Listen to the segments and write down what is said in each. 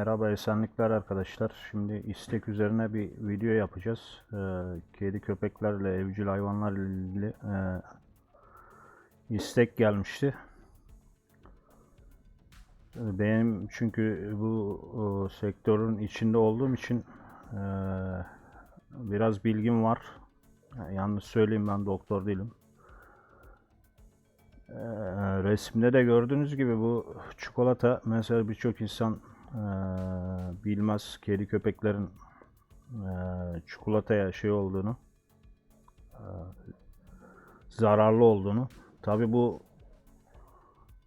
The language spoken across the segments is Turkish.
Merhaba esenlikler arkadaşlar. Şimdi istek üzerine bir video yapacağız. Ee, kedi köpeklerle evcil hayvanlarla ilgili e, istek gelmişti. Ee, Benim çünkü bu o, sektörün içinde olduğum için e, biraz bilgim var. Yani yanlış söyleyeyim ben doktor değilim. Ee, resimde de gördüğünüz gibi bu çikolata mesela birçok insan eee, bilmez kedi köpeklerin eee, çikolataya şey olduğunu eee, zararlı olduğunu. Tabi bu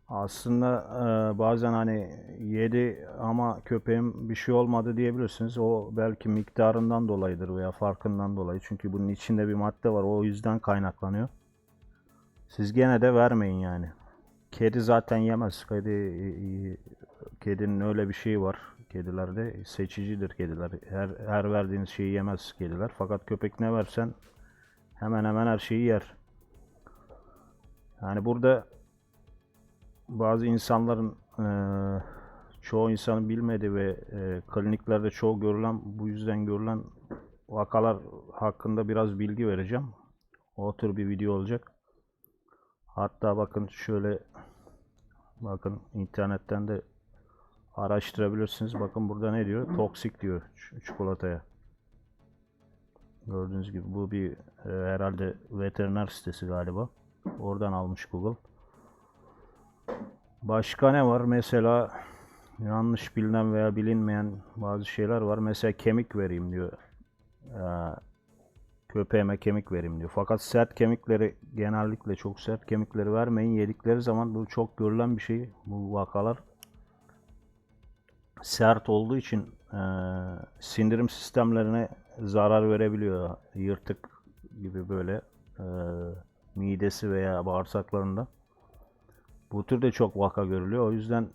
aslında eee, bazen hani yedi ama köpeğim bir şey olmadı diyebilirsiniz. O belki miktarından dolayıdır veya farkından dolayı. Çünkü bunun içinde bir madde var. O yüzden kaynaklanıyor. Siz gene de vermeyin yani. Kedi zaten yemez. Kedi kedinin öyle bir şeyi var. Kedilerde seçicidir kediler. Her her verdiğiniz şeyi yemez kediler. Fakat köpek ne versen hemen hemen her şeyi yer. Yani burada bazı insanların eee, çoğu insanın bilmediği ve eee, kliniklerde çoğu görülen bu yüzden görülen vakalar hakkında biraz bilgi vereceğim. O tür bir video olacak. Hatta bakın şöyle bakın internetten de araştırabilirsiniz. Bakın burada ne diyor? Toksik diyor çikolataya. Gördüğünüz gibi bu bir e, herhalde veteriner sitesi galiba. Oradan almış Google. Başka ne var? Mesela yanlış bilinen veya bilinmeyen bazı şeyler var. Mesela kemik vereyim diyor. Ee, köpeğime kemik vereyim diyor. Fakat sert kemikleri genellikle çok sert kemikleri vermeyin. Yedikleri zaman bu çok görülen bir şey. Bu vakalar sert olduğu için e, sindirim sistemlerine zarar verebiliyor. Yırtık gibi böyle e, midesi veya bağırsaklarında. Bu tür de çok vaka görülüyor. O yüzden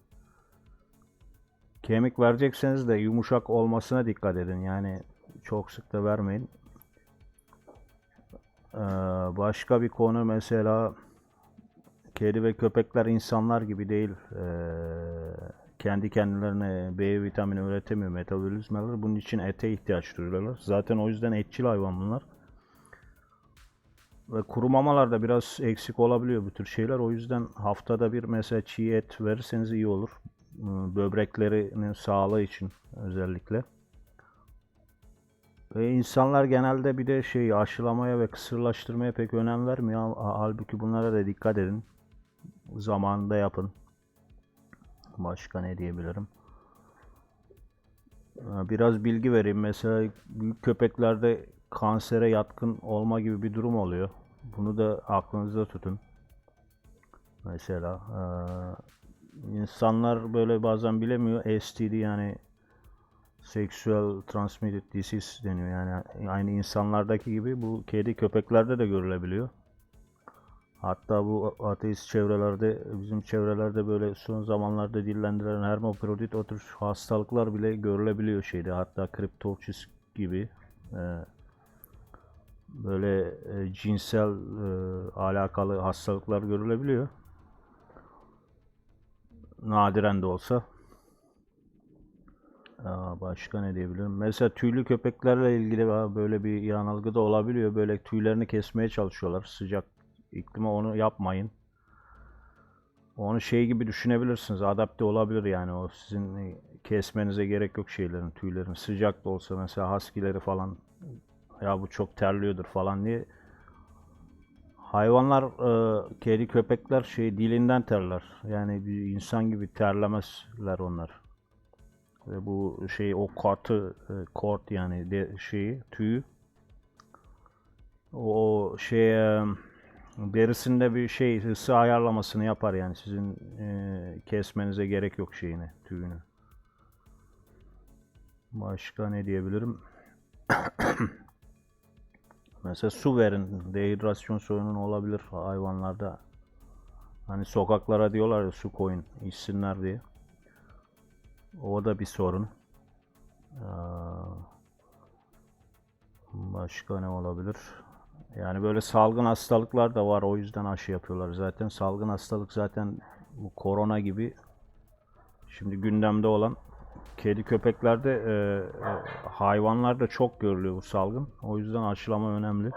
kemik verecekseniz de yumuşak olmasına dikkat edin. Yani çok sık da vermeyin. Ee, başka bir konu mesela kedi ve köpekler insanlar gibi değil. Ee, kendi kendilerine B vitamini üretemiyor metabolizmaları. Bunun için ete ihtiyaç duyuyorlar. Zaten o yüzden etçil hayvan bunlar. Ve kuru mamalarda biraz eksik olabiliyor bu tür şeyler. O yüzden haftada bir mesela çiğ et verirseniz iyi olur. Ee, Böbreklerinin sağlığı için özellikle. Ve insanlar genelde bir de şey aşılamaya ve kısırlaştırmaya pek önem vermiyor. Hal- Halbuki bunlara da dikkat edin. Zamanında yapın. Başka ne diyebilirim? Ee, Biraz bilgi vereyim. Mesela büyük köpeklerde kansere yatkın olma gibi bir durum oluyor. Bunu da aklınızda tutun. Mesela eee, insanlar böyle bazen bilemiyor. STD yani Sexual Transmitted Disease deniyor. Yani aynı insanlardaki gibi bu kedi köpeklerde de görülebiliyor. Hatta bu ateist çevrelerde, bizim çevrelerde böyle son zamanlarda dillendirilen hermafrodit o tür hastalıklar bile görülebiliyor şeyde. Hatta kriptorchis gibi e, böyle e, cinsel e, alakalı hastalıklar görülebiliyor. Nadiren de olsa. Başka ne diyebilirim? Mesela tüylü köpeklerle ilgili böyle bir yanılgı da olabiliyor. Böyle tüylerini kesmeye çalışıyorlar. Sıcak iklime onu yapmayın. Onu şey gibi düşünebilirsiniz. Adapte olabilir yani o sizin kesmenize gerek yok şeylerin, tüylerin. Sıcak da olsa mesela husky'leri falan ya bu çok terliyordur falan diye. Hayvanlar, e, kedi köpekler şey dilinden terler. Yani bir insan gibi terlemezler onlar. Ve bu şey o katı e, kort yani de, şeyi tüyü o şey derisinde bir şey ısı ayarlamasını yapar yani sizin e, kesmenize gerek yok şeyini tüyünü. Başka ne diyebilirim? Mesela su verin. Dehidrasyon sorunu olabilir hayvanlarda. Hani sokaklara diyorlar ya su koyun içsinler diye. O da bir sorun. Aa, Başka ne olabilir? Yani böyle salgın hastalıklar da var. O yüzden aşı yapıyorlar zaten. Salgın hastalık zaten bu korona gibi şimdi gündemde olan kedi köpeklerde e, e, hayvanlarda çok görülüyor bu salgın. O yüzden aşılama önemli.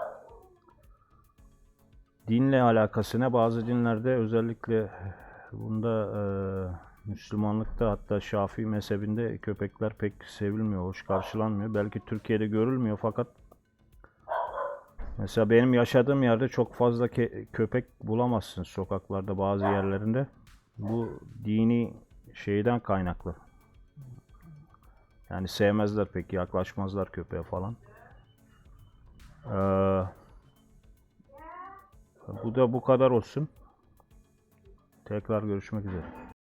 Dinle alakası ne? Bazı dinlerde özellikle bunda e, Müslümanlıkta hatta Şafii mezhebinde köpekler pek sevilmiyor, hoş karşılanmıyor. Belki Türkiye'de görülmüyor fakat mesela benim yaşadığım yerde çok fazla ke- köpek bulamazsın sokaklarda bazı yerlerinde. Bu dini şeyden kaynaklı. Yani sevmezler pek, yaklaşmazlar köpeğe falan. Ee, bu da bu kadar olsun. Tekrar görüşmek üzere.